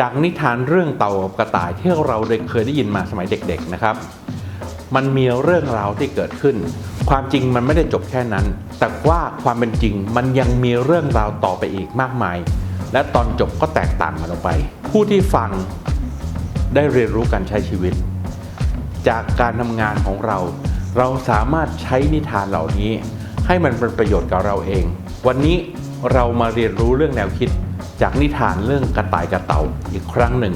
จากนิทานเรื่องเต่ากับกระต่ายที่เราเคยได้ยินมาสมัยเด็กๆนะครับ มันมีเรื่องราวที่เกิดขึ้น ความจริงมันไม่ได้จบแค่นั้น แต่ว่าความเป็นจริงมันยังมีเรื่องราวต่อไปอีกมากมาย และตอนจบก็แตกต่างกันออกไป ผู้ที่ฟังได้เรียนรู้การใช้ชีวิต จากการทำงานของเรา เราสามารถใช้นิทานเหล่านี้ ให้มันเป็นประโยชน์กับเราเอง วันนี้เรามาเรียนรู้เรื่องแนวคิด จากนิทานเรื่องกระต่ายกระเต่าอีกครั้งหนึ่ง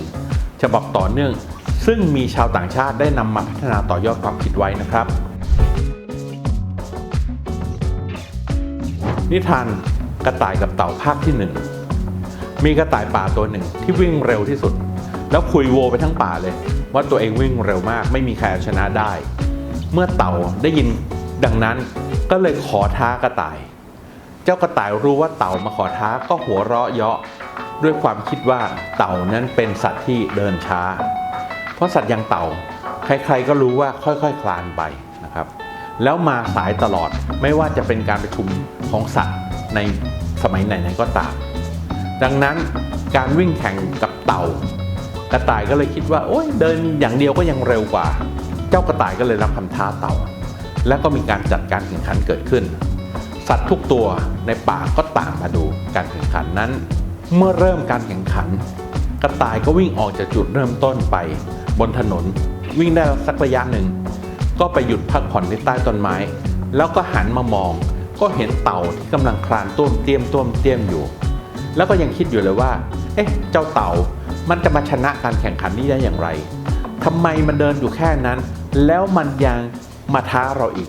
ฉบับต่อเนื่อง ซึ่งมีชาวต่างชาติได้นำมาพัฒนาต่อยอดความคิดไว้นะครับ นิทานกระต่ายกับเต่าภาคที่หนึ่งมีกระต่ายป่าตัวหนึ่งที่วิ่งเร็วที่สุด แล้วคุยโวไปทั้งป่าเลย ว่าตัวเองวิ่งเร็วมากไม่มีใครเอาชนะได้ เมื่อเต่าได้ยินดังนั้นก็เลยขอท้ากระต่าย จ้ากระต่ายรู้ว่าเต่ามาขอท้าก็หัวเราะเยาะ ด้วยความคิดว่าเต่านั้นเป็นสัตว์ที่เดินช้า เพราะสัตว์อย่างเต่าใครๆก็รู้ว่าค่อยๆคลานไปนะครับ แล้วมาสายตลอดไม่ว่าจะเป็นการประชุมของสัตว์ในสมัยไหนๆก็ตาม ดังนั้นการวิ่งแข่งกับเต่ากระต่ายก็เลยคิดว่าโอ้ยเดินอย่างเดียวก็ยังเร็วกว่า เจ้ากระต่ายก็เลยรับคำท้าเต่า แล้วก็มีการจัดการแข่งขันเกิดขึ้น สัตว์ทุกตัวในป่าก็ต่างมาดูการแข่งขันนั้น เมื่อเริ่มการแข่งขัน กระต่ายก็วิ่งออกจากจุดเริ่มต้นไป บนถนน วิ่งได้สักระยะหนึ่ง ก็ไปหยุดพักผ่อนที่ใต้ต้นไม้ แล้วก็หันมามอง ก็เห็นเต่าที่กำลังคลานต้วมเตี้ยมต้วมเตี้ยมอยู่ แล้วก็ยังคิดอยู่เลยว่า เอ๊ะ เจ้าเต่ามันจะมาชนะการแข่งขันนี้ได้อย่างไรทำไมมันเดินอยู่แค่นั้น แล้วมันยังมาท้าเราอีก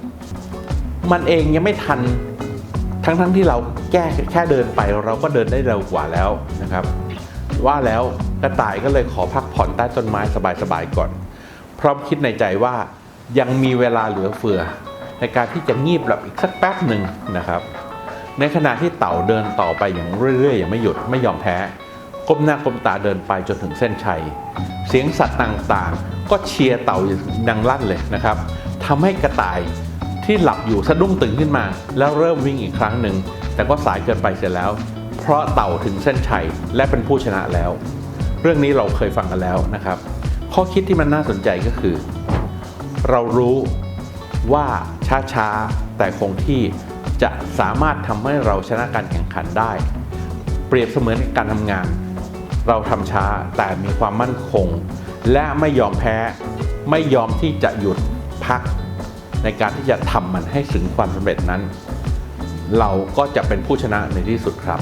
มันเองยังไม่ทัน ทั้งๆทที่เราแก้แค่เดินไปเราก็เดินได้เร็วกว่าแล้วนะครับ ว่าแล้วกระต่ายก็เลยขอพักผ่อนใต้ต้นไม้สบายๆก่อน พร้อมคิดในใจว่ายังมีเวลาเหลือเฟือ ในการที่จะงีบหลับอีกสักแป๊บหนึ่งนะครับ ในขณะที่เต่าเดินต่อไปอย่างเรื่อยๆอย่างไม่หยุดไม่ยอมแพ้ก้มหน้าก้มตาเดินไปจนถึงเส้นชัย เสียงสัตว์ต่างๆ ก็เชียร์เต่าอย่างดังลั่นเลยนะครับทำให้กระต่าย ที่หลับอยู่สะดุ้งตื่นขึ้นมา แล้วเริ่มวิ่งอีกครั้งหนึ่ง แต่ก็สายเกินไปเสียแล้ว เพราะเต่าถึงเส้นชัยและเป็นผู้ชนะแล้ว เรื่องนี้เราเคยฟังกันแล้วนะครับ ข้อคิดที่มันน่าสนใจก็คือ เรารู้ว่าช้าๆแต่คงที่จะสามารถทำให้เราชนะการแข่งขันได้ เปรียบเสมือนการทำงาน เราทำช้าแต่มีความมั่นคง และไม่ยอมแพ้ ไม่ยอมที่จะหยุดพัก ในการที่จะทำมันให้ถึงความสำเร็จนั้น เราก็จะเป็นผู้ชนะในที่สุดครับ